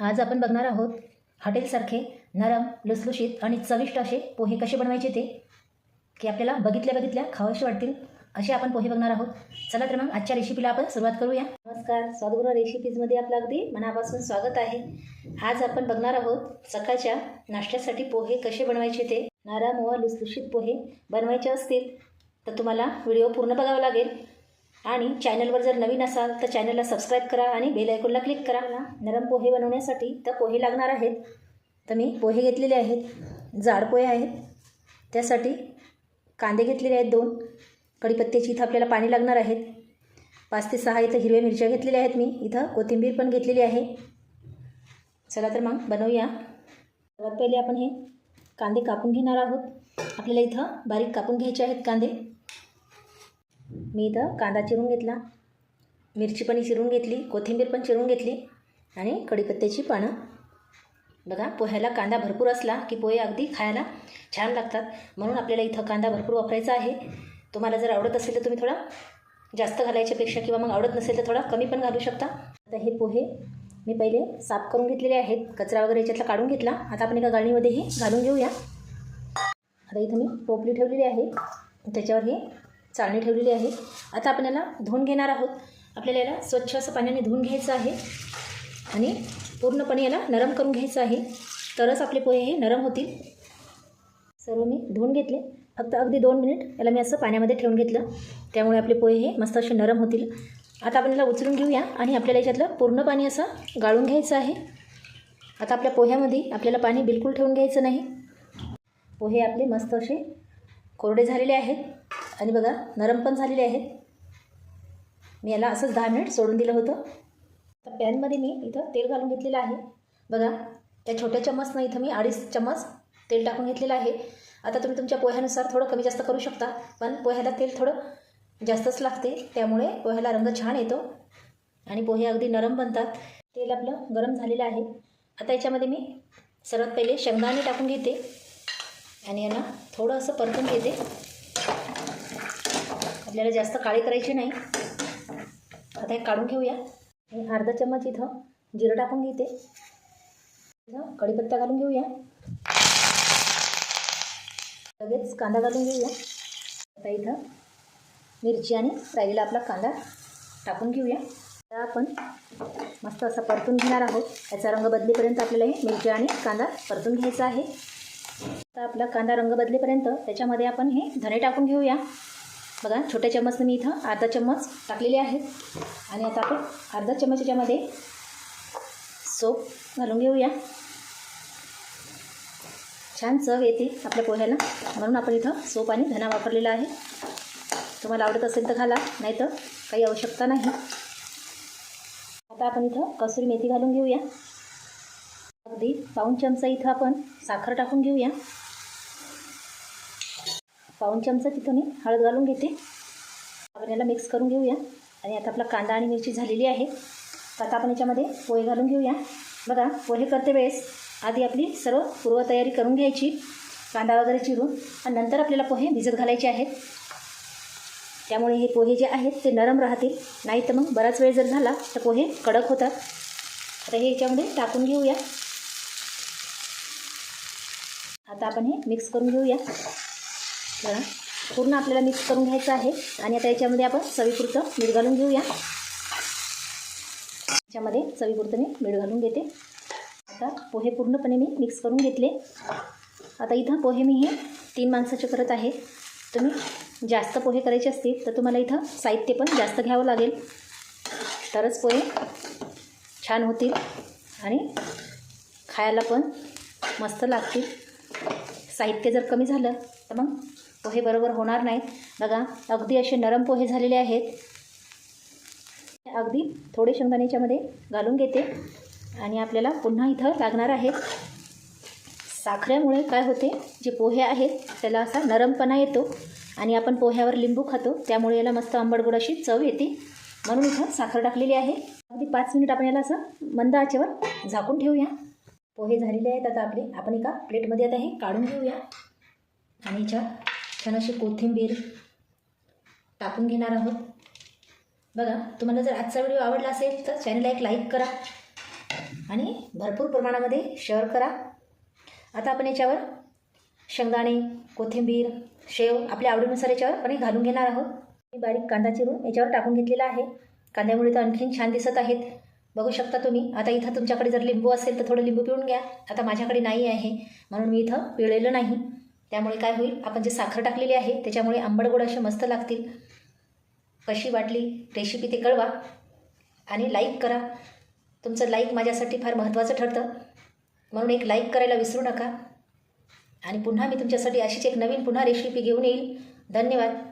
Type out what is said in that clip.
आज आपण बघणार आहोत हॉटेलसारखे नरम लुसलुशीत आणि चविष्ट असे पोहे कसे बनवायचे ते की आपल्याला बघितल्या बघितल्या खावाशी वाटतील असे आपण पोहे बघणार आहोत. चला तर मग आजच्या रेसिपीला आपण सुरुवात करूया. नमस्कार स्वादगृह रेसिपीजमध्ये आपलं अगदी मनापासून स्वागत आहे. आज आपण बघणार आहोत सकाळच्या नाश्त्यासाठी पोहे कसे बनवायचे ते नरम व लुसलुशीत पोहे बनवायचे असतील तर तुम्हाला व्हिडिओ पूर्ण बघावा लागेल. आणि चॅनलवर जर नवीन असाल तर चॅनलला सबस्क्राईब करा आणि बेल आयकॉनला क्लिक करा. ना नरम पोहे बनवण्यासाठी तर पोहे लागणार आहेत. तर मी पोहे घेतलेले आहेत. जाड पोहे आहेत. त्यासाठी कांदे घेतलेले आहेत दोन. कढीपत्त्याची इथं आपल्याला पाणी लागणार आहेत. पाच ते सहा इथं हिरव्या मिरच्या घेतलेल्या आहेत मी. इथं कोथिंबीर पण घेतलेली आहे. चला तर मग बनवूया. सर्वात पहिले आपण हे कांदे कापून घेणार आहोत. आपल्याला इथं बारीक कापून घ्यायचे आहेत कांदे. मी इथं कांदा चिरून घेतला. मिरची पण चिरून घेतली. कोथिंबीर पण चिरून घेतली. आणि कढीपत्त्याची पानं. बघा पोह्याला कांदा भरपूर असला की पोहे अगदी खायला छान लागतात. म्हणून आपल्याला इथं कांदा भरपूर वापरायचा आहे. तुम्हाला जर आवडत असेल तर तुम्ही थोडा जास्त घालायच्यापेक्षा किंवा मग आवडत नसेल तर थोडा कमी पण घालू शकता. आता हे पोहे मी पहिले साफ करून घेतलेले आहेत. कचरा वगैरे याच्यातला काढून घेतला. आता आपण एका गाळणीमध्ये हे घालून घेऊया. आता इथं मी टोपली ठेवलेली आहे. त्याच्यावर हे चाळणी ठेवलेली आहे. आता आपण याला धुवून घेणार आहोत. आपल्याला याला स्वच्छ असं पाण्याने धुवून घ्यायचं आहे. आणि पूर्णपणे याला नरम करून घ्यायचं आहे. तरच आपले पोहे हे नरम होतील. सर्व मी धुवून घेतले. फक्त अगदी दोन मिनिट याला मी असं पाण्यामध्ये ठेवून घेतलं. त्यामुळे आपले पोहे हे मस्त असे नरम होतील. आता आपण याला उचलून घेऊया आणि आपल्याला याच्यातलं पूर्ण पाणी असं गाळून घ्यायचं आहे. आता आपल्या पोह्यामध्ये आपल्याला पाणी बिलकुल ठेवून घ्यायचं नाही. पोहे आपले मस्त असे कोरडे झालेले आहेत. आणि बघा नरम पण झालेले आहेत. मी याला असंच दहा मिनिट सोडून दिलं होतं. आता पॅनमध्ये मी इथं तेल घालून घेतलेलं आहे. बघा त्या छोट्या चम्मचनं इथं मी अडीच चम्मच तेल टाकून घेतलेलं आहे. आता तुम्ही तुमच्या पोह्यानुसार थोडं कमी जास्त करू शकता पण पोह्याला तेल थोडं जास्तच लागते त्यामुळे पोह्याला रंग छान येतो आणि पोहे अगदी नरम बनतात. तेल आपलं गरम झालेलं आहे. आता याच्यामध्ये मी सर्वात पहिले शेंगदाणे टाकून घेते आणि यांना थोडं असं परतून घेते. आपल्याला जास्त काळी करायची नाही. आता हे काढून घेऊया. आणि अर्धा चम्मच इथं जिरं टाकून घेते. इथं कढीपत्ता घालून घेऊया. लगेच कांदा घालून घेऊया. आता इथं मिरची आणि राहिलेला आपला कांदा टाकून घेऊया. आता आपण मस्त असा परतून घेणार आहोत. याचा रंग बदलेपर्यंत आपल्याला हे मिरची आणि कांदा परतून घ्यायचा आहे. आता आपला कांदा रंग बदलेपर्यंत त्याच्यामध्ये आपण हे धने टाकून घेऊया. बघा छोट्या चम्मचनं मी इथं अर्धा चम्मच टाकलेले आहेत. आणि आता आपण अर्धा चम्मच याच्यामध्ये सोप घालून घेऊया. छान चव येते आपल्या पोह्याला. म्हणून आपण इथं सोप आणि धना वापरलेला आहे. तुम्हाला आवडत असेल तर घाला नाही तर काही आवश्यकता नाही. आता आपण इथं कसुरी मेथी घालून घेऊया. अगदी पाऊन चमचा इथं आपण साखर टाकून घेऊया. पाऊन चमचा तिथं मी हळद घालून घेते. आपण याला मिक्स करून घेऊया. आणि आता आपला कांदा आणि मिरची झालेली आहे. तर आता आपण याच्यामध्ये पोहे घालून घेऊया. बघा पोहे करते वेळेस आधी आपली सर्व पूर्वतयारी करून घ्यायची. कांदा वगैरे चिरून आणि नंतर आपल्याला पोहे भिजत घालायचे आहेत. त्यामुळे हे पोहे जे आहेत ते नरम राहतील. नाही तर मग बराच वेळ जर झाला तर पोहे कडक होतात. आता हे याच्यामध्ये टाकून घेऊया. आता आपण हे मिक्स करून घेऊया. बघा पूर्ण आपल्याला मिक्स करून घ्यायचं आहे. आणि आता याच्यामध्ये आपण चवीपुरतं मीठ घालून घेऊया. याच्यामध्ये चवीपुरतं मी मीठ घालून घेते. आता पोहे पूर्णपणे मी मिक्स करून घेतले. आता इथं पोहे मी हे तीन माणसाचे करत आहे. तुम्ही जास्त पोहे करायचे असतील तर तुम्हाला इथं साहित्य पण जास्त घ्यावं लागेल. तरच पोहे छान होतील आणि खायला पण मस्त लागतील. साहित्य जर कमी झालं तर मग पोहे बरोबर होणार नाहीत. बघा अगदी असे नरम पोहे झालेले आहेत. अगदी थोडे शेंगदाण्याच्यामध्ये घालून घेते. आणि आपल्याला पुन्हा इथं लागणार आहे. साखरेमुळे काय होते जे पोहे आहेत त्याला असा नरमपणा येतो. आणि आपण पोह्यावर लिंबू खातो त्यामुळे याला मस्त आंबट गोड अशी चव येते. म्हणून इथं साखर टाकलेली आहे. अगदी पाच मिनिट आपण याला असं मंद आचेवर झाकून ठेवूया. पोहे झालेले आहेत आता आपले. आपण एका प्लेटमध्ये आता हे काढून घेऊया. आणि याच्यात छान अशी कोथिंबीर टाकून घेणार आहोत. बघा तुम्हाला जर आजचा व्हिडिओ आवडला असेल तर चॅनलला एक लाईक करा आणि भरपूर प्रमाणामध्ये शेअर करा. आता आपण याच्यावर शेंगदाणे कोथिंबीर शेव आपल्या आवडीनुसार याच्यावर आपण घालून घेणार आहोत. मी बारीक कांदा चिरून याच्यावर टाकून घेतलेला आहे. कांद्यामुळे तर आणखीन छान दिसत आहेत. बघू शकता तुम्ही आता इथं तुमच्याकडे जर लिंबू असेल तर थोडं लिंबू पिळून घ्या. आता माझ्याकडे नाही आहे म्हणून मी इथं पिळलेलं नाही. त्यामुळे काय होईल? आपण जे साखर टाकलेली आहे त्याच्यामुळे आंबट गोड असे मस्त लागतील. कशी वाटली? रेसिपी ते कळवा आणि लाईक करा. तुमचं लाईक माझ्यासाठी फार महत्त्वाचं ठरतं. म्हणून एक लाईक करायला विसरू नका. आणि पुन्हा मी तुमच्यासाठी अशीच एक नवीन पुन्हा रेसिपी घेऊन येईल. धन्यवाद.